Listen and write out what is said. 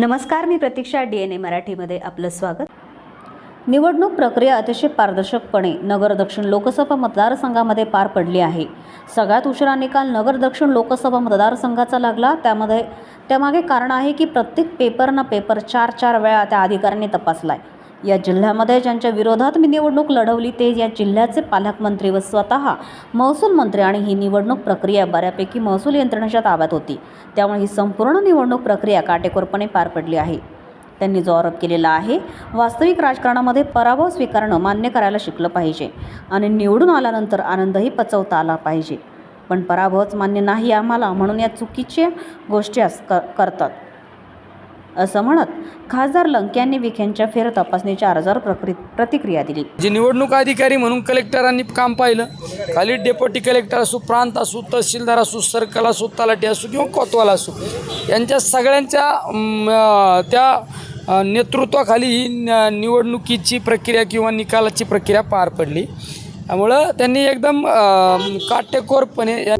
नमस्कार मी प्रतीक्षा D N A मराठीमध्ये आपलं स्वागत. निवडणूक प्रक्रिया अतिशय पारदर्शकपणे नगर दक्षिण लोकसभा मतदारसंघामध्ये पार पडली आहे. सगळ्यात उशिरा निकाल नगर दक्षिण लोकसभा मतदारसंघाचा लागला. त्यामध्ये त्यामागे कारण आहे की प्रत्येक पेपरनं पेपर चार चार वेळा त्या अधिकाऱ्यांनी तपासला आहे या जिल्ह्यामध्ये ज्यांच्या विरोधात मी निवडणूक लढवली ते या जिल्ह्याचे पालकमंत्री व स्वतः महसूल मंत्री आणि ही निवडणूक प्रक्रिया बऱ्यापैकी महसूल यंत्रणेच्या ताब्यात होती. त्यामुळे ही संपूर्ण निवडणूक प्रक्रिया काटेकोरपणे पार पडली आहे. त्यांनी जो आरोप केलेला आहे वास्तविक राजकारणामध्ये पराभव स्वीकारणं मान्य करायला शिकलं पाहिजे आणि निवडून आल्यानंतर आनंदही पचवता आला पाहिजे. पण पराभवच मान्य नाही आम्हाला म्हणून या चुकीच्या गोष्टी अस- क करतात. असं म्हणत खासदार लंके यांनी विखेंच्या फेर तपासणीच्या अर्जावर प्रक्रि प्रतिक्रिया दिली. जे निवडणूक अधिकारी म्हणून कलेक्टरांनी काम पाहिलं खाली डेप्युटी कलेक्टर असो प्रांत असो तहसीलदार असो सर्कल असो तलाठी असो किंवा कोतवाल असो यांच्या सगळ्यांच्या त्या नेतृत्वाखाली ही न- निवडणुकीची प्रक्रिया किंवा निकालाची प्रक्रिया पार पडली. त्यामुळं त्यांनी एकदम काटेकोरपणे या